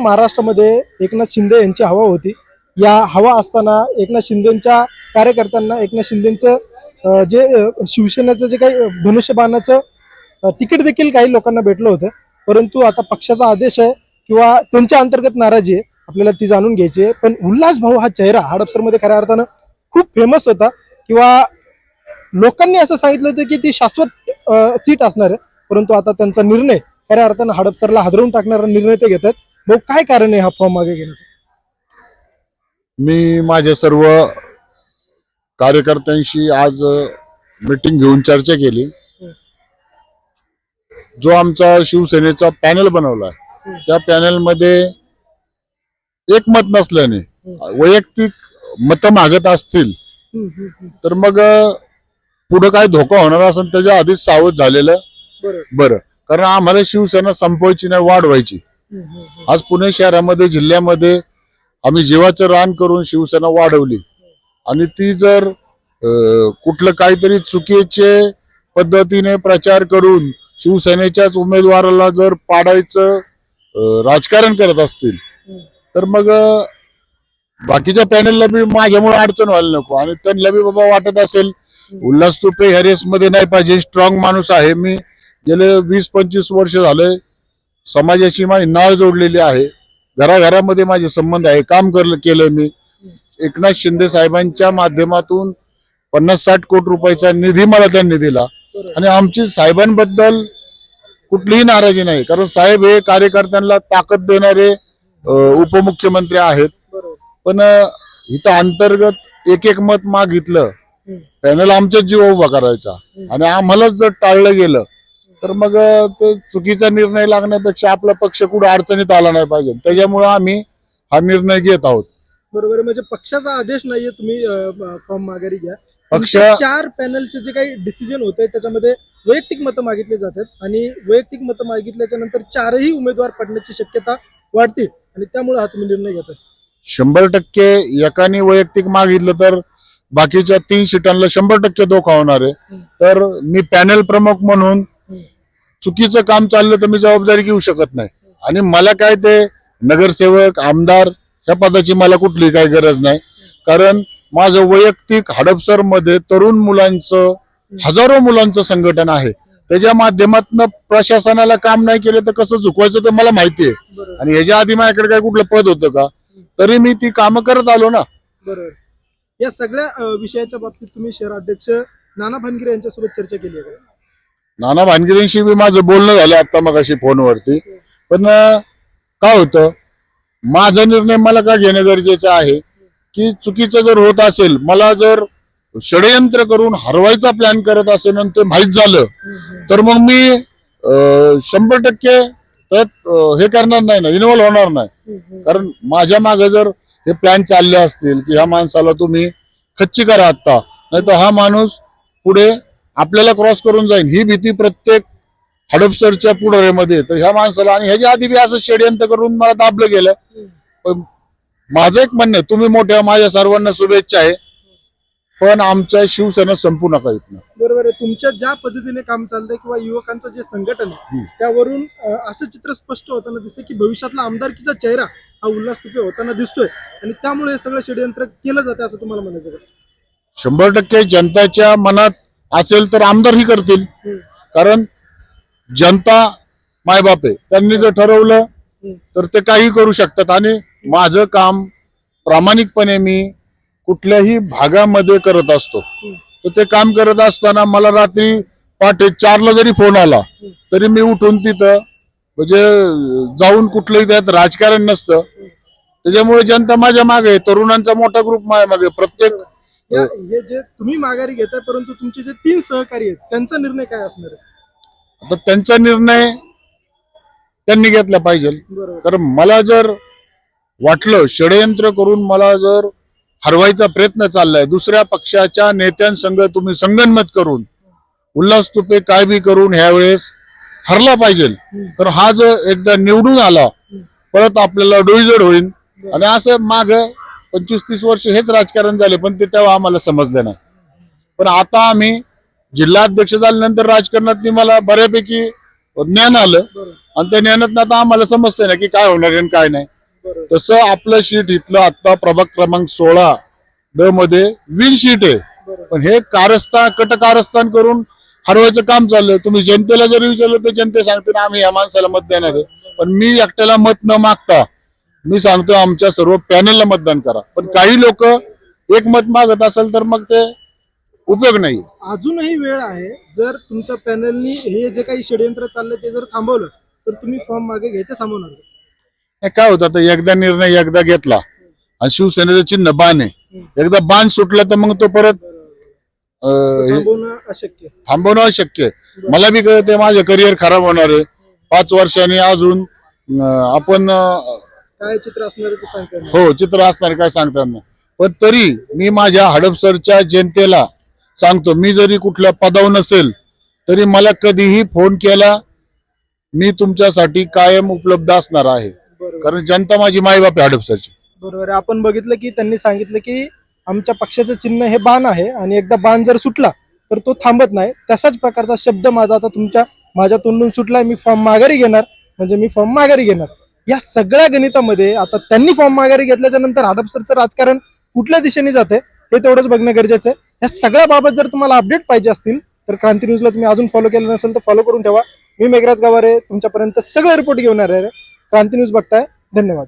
महाराष्ट्रामध्ये एकनाथ शिंदे यांची हवा होती. या हवा असताना एकनाथ शिंदेच्या कार्यकर्त्यांना एकनाथ शिंदेचं जे शिवसेनेचं जे काही धनुष्यबाणाचं तिकीट देखील काही लोकांना भेटलं होतं. परंतु आता पक्षाचा आदेश आहे किंवा त्यांच्या अंतर्गत नाराजी आहे आपल्याला ती जाणून घ्यायची आहे. पण उल्हास भाऊ हा चेहरा हडपसरमध्ये खऱ्या अर्थानं खूप फेमस होता किंवा लोकांनी असं सांगितलं होतं की ती शाश्वत सीट असणार आहे. परंतु आता त्यांचा निर्णय खऱ्या अर्थानं हडपसरला हादरवून टाकणारा निर्णय ते घेतात. भाऊ काय कारण आहे हा फॉर्म मागे घेण्याचं? मी माझ्या सर्व कार्यकर्त्यांशी आज मीटिंग घेऊन चर्चा केली. जो आमचा शिवसेनेचा पॅनल बनवला. त्या पॅनलमध्ये एक मत नसल्याने वैयक्तिक मत मागत असतील तर मग पुढे काय धोका होणार असेल त्याच्या आधीच सावध झालेलं बरं. कारण आम्हाला शिवसेना संपवायची नाही वाढवायची. आज पुणे शहरामध्ये जिल्ह्यामध्ये आम्ही जीवाचं रान करून शिवसेना वाढवली. आणि ती जर कुठलं काहीतरी चुकीचे पद्धतीने प्रचार करून शिवसेनेच्याच उमेदवाराला जर पाडायचं राजकारण करत असतील तर मग बाकीच्या पॅनलला बी माझ्यामुळे अडचण व्हायला नको. आणि त्यांना बी बाबा वाटत असेल उल्हास तुपे ह्या रेसमध्ये नाही पाहिजे स्ट्रॉंग माणूस आहे. मी गेले वीस पंचवीस वर्ष झाले समाजाशी माझी नाळ जोडलेली आहे. घराघरामध्ये माझे संबंध आहे. काम करलं केलं मी. एकनाथ शिंदे साहेबांच्या माध्यमातून पन्नास साठ कोटी रुपयाचा निधी मला त्यांनी दिला. आणि आमची साहेबांबद्दल कुठलीही नाराजी नाही. कारण साहेब हे कार्यकर्त्यांना ताकद देणारे उपमुख्यमंत्री आहेत. पण इथं अंतर्गत एक एक मत मागितलं. पॅनल आमच्याच जीव उभा करायचा. आणि आम्हालाच जर टाळलं गेलं तर मग ते चुकीचा निर्णय लागण्यापेक्षा आपला पक्ष कुठं अडचणीत आला नाही पाहिजे त्याच्यामुळं आम्ही हा निर्णय घेत आहोत बरोबर आहे. म्हणजे पक्षाचा आदेश नाहीये तुम्ही फॉर्म माघारी घ्या पक्ष चार पॅनलचे जे काही डिसिजन होते त्याच्यामध्ये वैयक्तिक मतं मागितली जातात आणि वैयक्तिक मतं मागितल्याच्या नंतर चारही उमेदवार पडण्याची शक्यता वाढते आणि त्यामुळे हा तुम्ही निर्णय घेताय शंभर टक्के एकाने वैयक्तिक मागितलं तर बाकीच्या तीन सीटांना शंभर टक्के धोका होणार आहे. तर मी पॅनल प्रमुख म्हणून. चुकीचं काम चाललं तर मी जबाबदारी घेऊ शकत नाही. आणि मला काय ते नगरसेवक आमदार ह्या पदाची मला कुठली काही गरज नाही. कारण माझं वैयक्तिक हडपसरमध्ये तरुण मुलांचं हजारो मुलांचं संघटन आहे. त्याच्या माध्यमातून प्रशासनाला काम नाही केलं तर कसं झुकवायचं ते मला माहिती आहे. आणि ह्याच्या आधी माझ्याकडे काय कुठलं पद होतं का? तरी मी ती कामं करत आलो ना. बरोबर. या सगळ्या विषयाच्या बाबतीत तुम्ही शहराध्यक्ष नाना भानगिरे यांच्यासोबत चर्चा केली आहे का? नाना भानगिरींशी बी माझं बोलणं झालं आता मग अशी फोनवरती. पण काय होतं माझा निर्णय मला का घेणं गरजेचं आहे? की चुकीचं जर होत असेल मला जर षडयंत्र करून हरवायचा प्लॅन करत असेल आणि ते माहीत झालं तर मग मी शंभर टक्के हे करणार नाही ना इन्व्हॉल्व्ह होणार नाही. कारण माझ्या मागे जर हे प्लॅन चालले असतील की ह्या माणसाला तुम्ही खच्ची करा आत्ता नाही तर हा माणूस पुढे आपल्याला क्रॉस करून जाईल ही भीती प्रत्येक हडपसरच्या पुढाऱ्यामध्ये. तर ह्या माणसाला आणि ह्याच्या आधी बी असं षडयंत्र करून मला दाबलं गेलं पण माझं एक म्हणणं तुम्ही मोठ्या माझ्या सर्वांना शुभेच्छा आहे पण आमच्या शिवसेना संपू नका इथनं बरोबर आहे तुमच्या ज्या पद्धतीने काम चाललंय किंवा युवकांचं जे संघटन आहे. त्यावरून असं चित्र स्पष्ट होताना दिसतंय की भविष्यातला आमदारकीचा चेहरा हा उल्हास तुपे होताना दिसतोय आणि त्यामुळे हे सगळं षडयंत्र केलं जातं असं तुम्हाला म्हणायचं? शंभर टक्के जनताच्या मनात असेल तर आमदारही करतील. कारण जनता मायबाप आहे. त्यांनी जर ठरवलं. तर ते काही करू शकतात. आणि माझं काम प्रामाणिकपणे मी कुठल्याही भागामध्ये करत असतो. तर ते काम करत असताना मला रात्री पहाटे चारला जरी फोन आला तरी मी उठून तिथं म्हणजे जाऊन कुठलंही त्यात राजकारण नसतं. त्याच्यामुळे जनता माझ्या मागे तरुणांचा मोठा ग्रुप माझ्या मागे. प्रत्येक या- हे जे तुम्ही माघारी घेताय परंतु तुमचे जे तीन सहकारी आहेत त्यांचा निर्णय काय असणार आहे? आता त्यांचा निर्णय त्यांनी घेतला पाहिजे. बरोबर. कारण मला जर वाटलं षडयंत्र करून मला जर हरवायचा प्रयत्न चाललाय दुसऱ्या पक्षाच्या नेत्यांसंग तुम्ही संगनमत करून उल्हास तुपे काय बी करून ह्यावेळेस हरला पाहिजे. तर हा जर एकदा निवडून आला परत आपल्याला डोईजड होईल आणि असं माग पंचवीस तीस वर्ष हेच राजकारण झाले पण ते तेव्हा आम्हाला समजलं नाही. पण आता आम्ही जिल्हाध्यक्ष झाल्यानंतर राजकारणात मला बऱ्यापैकी ज्ञान आलं. आणि त्या ज्ञानात आता आम्हाला समजतंय ना की काय होणार आहे आणि काय नाही. तसं आपलं शीट इथलं आता प्रभाग क्रमांक सोळा ड मध्ये विन शीट आहे. पण हे कारस्थान कट कारस्थान करून हरवायचं काम चाललंय. तुम्ही जनतेला जरी विचारलं तर जनते सांगते ना आम्ही या माणसाला मत देणार आहे. पण मी एकट्याला मत न मागता मी सांगतो आमच्या सर्व पॅनलला मतदान करा पण काही लोक एक मत मागत असेल तर मग ते उपयोग नाही अजूनही वेळ आहे जर तुमच्या पॅनलनी हे जे काही षडयंत्र चाललंय ते जर थांबवलं तर तुम्ही फॉर्म मागे घ्यायचं थांबवणार का? हे काय होतं आता एकदा निर्णय एकदा घेतला आणि शिवसेनेचं चिन्ह बाण आहे एकदा बाण सुटला तर मग तो परत हे थांबवणं अशक्य. थांबवणं अशक्य. मला बी कळते माझं करिअर खराब होणार आहे पाच वर्षांनी अजून आपण काय चित्र असणार आहे ते सांगता येणार नाही. हो चित्र असणार काय सांगता नाही. पण तरी मी माझ्या हडपसरच्या जनतेला सांगतो मी जरी कुठल्या पदावर नसेल तरी मला कधीही फोन केला मी तुमच्यासाठी कायम उपलब्ध असणार आहे. बरोबर. कारण जनता माझी मायबाप आहे हडपसरची. बरोबर आहे. आपण बघितलं की त्यांनी सांगितलं की आमच्या पक्षाचं चिन्ह हे बाण आहे आणि एकदा बाण जर सुटला तर तो थांबत नाही. तसाच प्रकारचा शब्द माझा आता तुमच्या माझ्या तोंडून सुटलाय. मी फॉर्म माघारी घेणार. म्हणजे मी फॉर्म माघारी घेणार. या सगळ्या गणितामध्ये आता त्यांनी फॉर्म माघारी घेतल्याच्या नंतर हडपसरचं राजकारण कुठल्या दिशेने जाते हे तेवढंच बघणं गरजेचं आहे. या सगळ्या बाबत जर तुम्हाला अपडेट पाहिजे असतील तर क्रांती न्यूजला तुम्ही अजून फॉलो केलं नसेल तर फॉलो करून ठेवा. मी मेघराज गावारे तुमच्यापर्यंत सगळं रिपोर्ट घेऊन येणार आहे. क्रांती न्यूज बघताय. धन्यवाद.